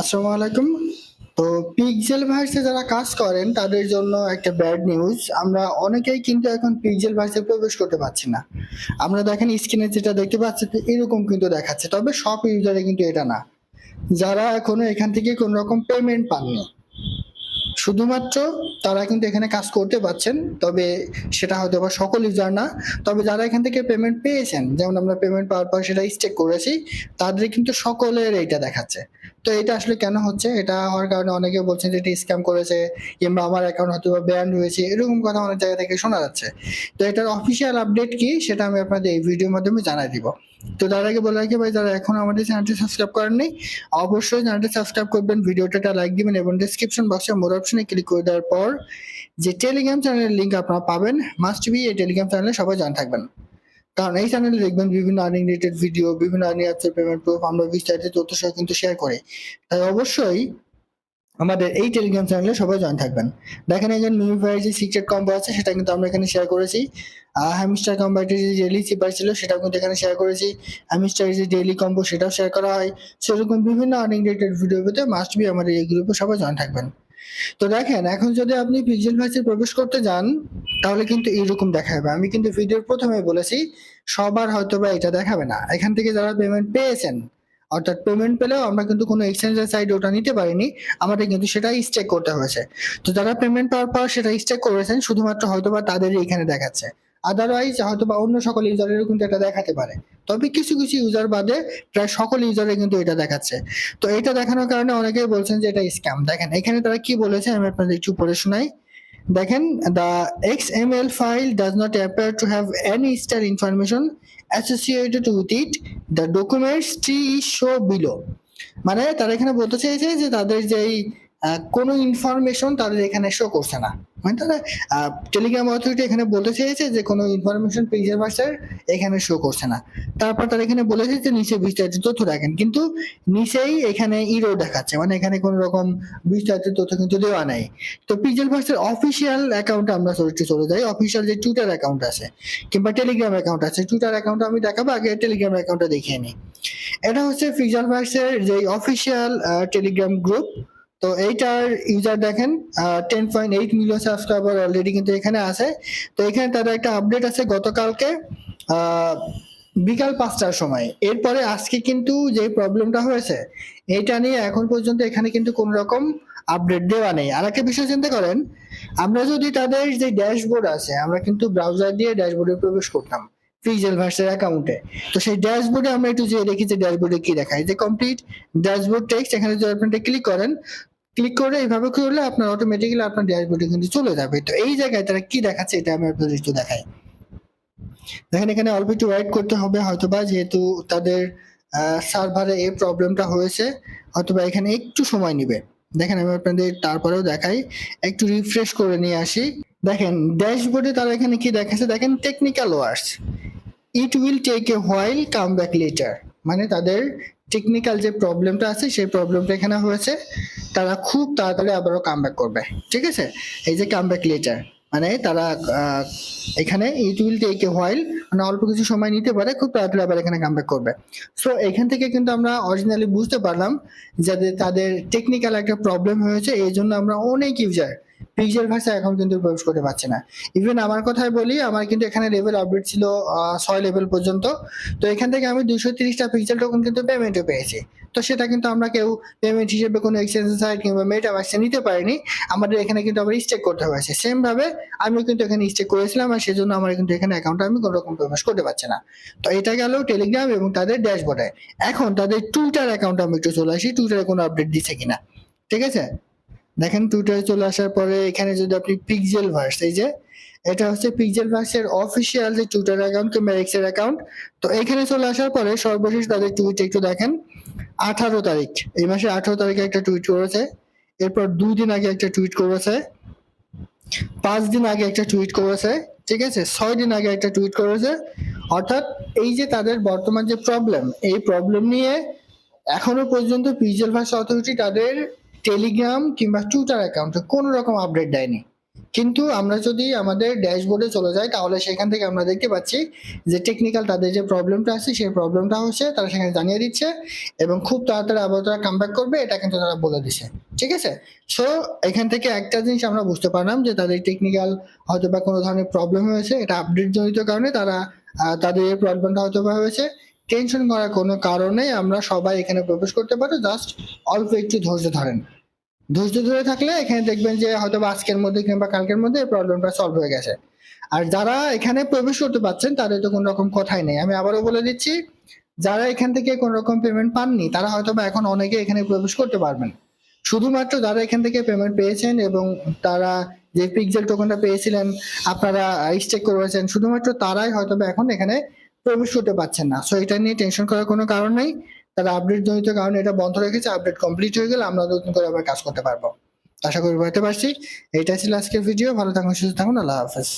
আসসালামু আলাইকুম। তো পিক্সেল ভার্সে যারা কাজ করেন, তাদের জন্য একটা ব্যাড নিউজ আমরা অনেকেই কিন্তু এখন পিক্সেল ভার্সে প্রবেশ করতে পারছি না। আমরা দেখেন স্ক্রিনে যেটা দেখতে পাচ্ছি এরকম কিন্তু দেখাচ্ছে। তবে সব ইউজারে কিন্তু এটা না। যারা এখনও এখান থেকে কোন রকম পেমেন্ট পাননি। শুধুমাত্র তারা কিন্তু এখানে কাজ করতে পারছেন, তবে সেটা হয়তো বা সকল ইউজার না। তবে যারা এখান থেকে পেমেন্ট পেয়েছেন, যেমন আমরা পেমেন্ট পাওয়ার পর সেটা স্টেক করেছি, তাদের কিন্তু সকলের এইটা দেখাচ্ছে। তো এটা আসলে কেন হচ্ছে? এটা হওয়ার কারণে অনেকে বলছেন যে, এটা স্ক্যাম করেছে কিংবা আমার অ্যাকাউন্ট হয়তো বা ব্যান হয়েছে এরকম কথা অনেক জায়গা থেকে শোনা যাচ্ছে। তো এটার অফিসিয়াল আপডেট কি? সেটা আমি আপনাদের এই ভিডিওর মাধ্যমে জানাই দিব। তো তার আগে বলে রাখি ভাই, যারা এখন আমাদের চ্যানেলটি সাবস্ক্রাইব করেননি, অবশ্যই চ্যানেলটি সাবস্ক্রাইব করবেন ভিডিওটা লাইক দিবেন এবং ডিসক্রিপশন বক্সে মোর অপশনে ক্লিক করে দেওয়ার পর যে টেলিগ্রাম চ্যানেলের লিঙ্ক আপনারা পাবেন মাস্ট বি এই টেলিগ্রাম চ্যানেলে সবাই জান থাকবেন। কারণ এই চ্যানেলে দেখবেন বিভিন্ন আর্নিং রিলেটেড ভিডিও বিভিন্ন আর্নিং অ্যাপসের পেমেন্ট প্রুফ আমরা বিস্তারিত তথ্য সহ কিন্তু শেয়ার করি। তাই অবশ্যই আমাদের এই টেলিগ্রাম চ্যানেলে সবাই জয়েন থাকবেন। দেখেন একজন মিমিফাইয়ের যে সিক্রেট কম্বো আছে, সেটা কিন্তু আমরা এখানে শেয়ার করেছি। হ্যামস্টার কম্বাইটের যে ডেইলি চিপার ছিল, সেটাও কিন্তু এখানে শেয়ার করেছি। হ্যামস্টারের যে ডেইলি কম্বো সেটাও শেয়ার করা হয়। সেরকম বিভিন্ন আর্নিং রিলেটেড ভিডিও পেতে মাস্ট বি আমাদের এই গ্রুপে সবাই জয়েন থাকবেন। তো দেখেন, এখন যদি আপনি পিক্সেল ভাইসে প্রবেশ করতে যান, তাহলে কিন্তু এইরকম দেখাবে। আমি কিন্তু ভিডিওর প্রথমে বলেছি, সবার হয়তো বা এটা দেখাবে না। এখান থেকে যারা পেমেন্ট পেয়েছেন, অর্থাৎ পেমেন্ট পেলেও আমরা কিন্তু কোনো এক্সচেঞ্জের সাইড ওটা নিতে পারিনি, আমাদের কিন্তু সেটা স্টেক করতে হয়েছে। তো যারা পেমেন্ট পাওয়ার পর সেটা স্টেক করেছেন, শুধুমাত্র হয়তো বা তাদেরই এখানে দেখাচ্ছে। আদারওয়াইজ হয়তো বা অন্য সকল ইউজারেরও কিন্তু এটা দেখাতে পারে। তবে কিছু কিছু ইউজার বাদে প্রায় সকল ইউজারে কিন্তু এটা দেখাচ্ছে। তো এটা দেখানোর কারণে অনেকেই বলছেন যে এটা স্ক্যাম দেখেন, এখানে তারা কি বলেছে আমি আপনাদের একটু পড়ে শোনাই। দেখেন the X M L file does not appear to have any star information associated with it the documents tree show below মানে তারা এখানে বলতে চেয়েছে যে তাদের যেই কোনো ইনফরমেশন তাদের এখানে শো করছে না। তারা টেলিগ্রাম অথরিটি এখানে বলতে চেয়েছে যে কোনো ইনফরমেশন পেজের ভাষার এখানে শো করছে না। তারপর তারা এখানে বলেছে যে নিচে বিস্তারিত তথ্য রাখেন, কিন্তু নিচেই এখানে ইরো দেখাচ্ছে মানে এখানে কোনো রকম বিস্তারিত তথ্য কিন্তু দেওয়া নাই। তো পিজেল ভার্সের অফিসিয়াল অ্যাকাউন্টে আমরা একটু চলে যাই অফিসিয়াল যে টুইটার অ্যাকাউন্ট আছে, কিংবা টেলিগ্রাম অ্যাকাউন্ট আছে টুইটার অ্যাকাউন্ট আমি দেখাবো, আগে টেলিগ্রাম অ্যাকাউন্টটা দেখিয়ে নিই। এটা হচ্ছে পিজেল ভার্সের যে অফিসিয়াল টেলিগ্রাম গ্রুপ তো এইটার ইউজার দেখেন ten point eight million subscriber already কিন্তু এখানে আছে। তো এখানে তাদের একটা আপডেট আছে গতকালকে বিকাল পাঁচটার সময়। এরপরে আজকে কিন্তু যে প্রবলেমটা হয়েছে এটা নিয়ে এখন পর্যন্ত এখানে কিন্তু কোন রকম আপডেট দেওয়া নেই। আর একটা বিষয় চিন্তা করেন, আমরা যদি তাদের যে ড্যাশবোর্ড আছে, আমরা কিন্তু ব্রাউজার দিয়ে ড্যাশবোর্ডে প্রবেশ করতাম। পিক্সেল ভার্সের অ্যাকাউন্টে তো সেই ড্যাশবোর্ডে আমরা একটু যে দেখি যে ড্যাশবোর্ডে কি দেখায়। যে কমপ্লিট ড্যাশবোর্ড টেক্সট এখানে যদি আপনি ক্লিক করেন ক্লিক করে এইভাবে করলে আপনার অটোমেটিক্যালি আপনার ড্যাশবোর্ডে কিন্তু চলে যাবে। তো এই জায়গায় তারা কি দেখাচ্ছে এটা আমি আপনাদের একটু দেখাই। দেখেন এখানে অল্প একটু ওয়েট করতে হবে, হয়তোবা যেহেতু তাদের সার্ভারে এই প্রবলেমটা হয়েছে, হয়তোবা এখানে একটু সময় নেবে। দেখেন আমি আপনাদের তারপরেও দেখাই, একটু রিফ্রেশ করে নিয়ে আসি। দেখেন ড্যাশবোর্ডে তারা এখানে কি দেখাচ্ছে? দেখেন technical words it will take a while come back later মানে তাদের টেকনিক্যাল যে প্রবলেমটা আছে, সেই প্রবলেমটা এখানে হয়েছে। তারা খুব তাড়াতাড়ি আবারও কাম ব্যাক করবে। ঠিক আছে? এই যে কাম ব্যাক লেটার মানে তারা এখানে it will take a while মানে অল্প কিছু সময় নিতে পারে, খুব তাড়াতাড়ি আবার এখানে কাম ব্যাক করবে। সো এখান থেকে কিন্তু আমরা অরিজিনালি বুঝতে পারলাম যাদের তাদের টেকনিক্যাল একটা প্রবলেম হয়েছে, এই জন্য আমরা অনেক ইউজার পিক্সেল ভাষা এখন কিন্তু প্রবেশ করতে পারছে না। ইভেন আমার কথাই বলি, আমার কিন্তু এখানে লেভেল আপডেট ছিল ছয় লেভেল পর্যন্ত। তো এখান থেকে আমি দুইশো তিরিশটা পিক্সেল টোকেন কিন্তু পেমেন্টও পেয়েছি। তো সেটা কিন্তু আমরা কেউ পেমেন্ট হিসেবে কোনো এক্সচেঞ্জ সাইট কিংবা মেটা মার্কসে নিতে পারিনি। আমাদের এখানে কিন্তু আবার স্টেক করতে হয়েছে। সেম ভাবে আমিও কিন্তু এখানে স্টেক করেছিলাম আর সেজন্য আমার কিন্তু এখানে অ্যাকাউন্টে আমি কোনো রকম প্রবেশ করতে পারছি না। তো এটা গেল টেলিগ্রাম এবং তাদের ড্যাশবোর্ডে এখন তাদের টুইটার অ্যাকাউন্টে আমি একটু চলে আসি। টুইটারে কোনো আপডেট দিচ্ছে কিনা। ঠিক আছে? দেখেন টুইটারে চলে আসার পরে এখানে যদি আপনি পিক্সেল ভার্স এই যে, এটা হচ্ছে পিক্সেল ভার্সের অফিসিয়াল যে টুইটার অ্যাকাউন্ট কিংবা এক্সের অ্যাকাউন্ট তো এখানে চলে আসার পরে সর্বশেষ তাদের টুইট একটু দেখেন। আঠারো তারিখ, এই মাসের আঠারো তারিখে একটা টুইট করেছে, এরপর দুই দিন আগে একটা টুইট করেছে, পাঁচ দিন আগে একটা টুইট করেছে, ঠিক আছে? ছয় দিন আগে একটা টুইট করেছে, অর্থাৎ এই যে তাদের বর্তমান যে প্রবলেম এই প্রবলেম নিয়ে এখনও পর্যন্ত পিজেল ভাষা অথরিটি তাদের টেলিগ্রাম কিংবা টুইটার অ্যাকাউন্টে কোনো রকম আপডেট দেয়নি। কিন্তু আমরা যদি আমাদের ড্যাশবোর্ডে চলে যাই, তাহলে সেখান থেকে আমরা দেখতে পাচ্ছি যে টেকনিক্যাল তাদের যে প্রবলেমটা আছে, সেই প্রবলেমটা হচ্ছে তারা সেখানে জানিয়ে দিচ্ছে এবং খুব তাড়াতাড়ি আবার তারা কামব্যাক করবে, এটা কিন্তু তারা বলে দিছে। ঠিক আছে? সো এখান থেকে একটা জিনিস আমরা বুঝতে পারলাম যে তাদের টেকনিক্যাল হয়তো বা কোনো ধরনের প্রবলেম হয়েছে, এটা আপডেট জনিত কারণে তারা তাদের এই প্রবলেমটা হয়তো বা হয়েছে। টেনশন করার কোনো কারণে আমরা সবাই এখানে প্রবেশ করতে পারো। জাস্ট অল্প একটু ধৈর্য ধরেন। ধৈর্য ধরে থাকলে এখানে দেখবেন যে হয়তো আজকের মধ্যে কিংবা কালকের মধ্যে এই প্রবলেমটা সলভ হয়ে গেছে। আর যারা এখানে প্রবেশ করতে পারছেন, তাদের তো কোনো রকম কথাই নেই। আমি আবারও বলে দিচ্ছি, যারা এখান থেকে কোন রকম পেমেন্ট পাননি, তারা হয়তো বা এখন অনেকে এখানে প্রবেশ করতে পারবেন। শুধুমাত্র যারা এখান থেকে পেমেন্ট পেয়েছেন এবং তারা যে পিক্সেল টোকেনটা পেয়েছিলেন, আপনারা স্টেক করেছেন, শুধুমাত্র তারাই হয়তো এখন এখানে প্রবেশ করতে পারছেন না। সো এটা নিয়ে টেনশন করার কোনো কারণ নেই। তারা আপডেট জনিত কারণে এটা বন্ধ রেখেছে আপডেট কমপ্লিট হয়ে গেলে আমরা নতুন করে আবার কাজ করতে পারব। আশা করি বুঝতে পারছি। এইটা ছিল আজকের ভিডিও ভালো থাকুন, সুস্থ থাকুন। আল্লাহ হাফেজ।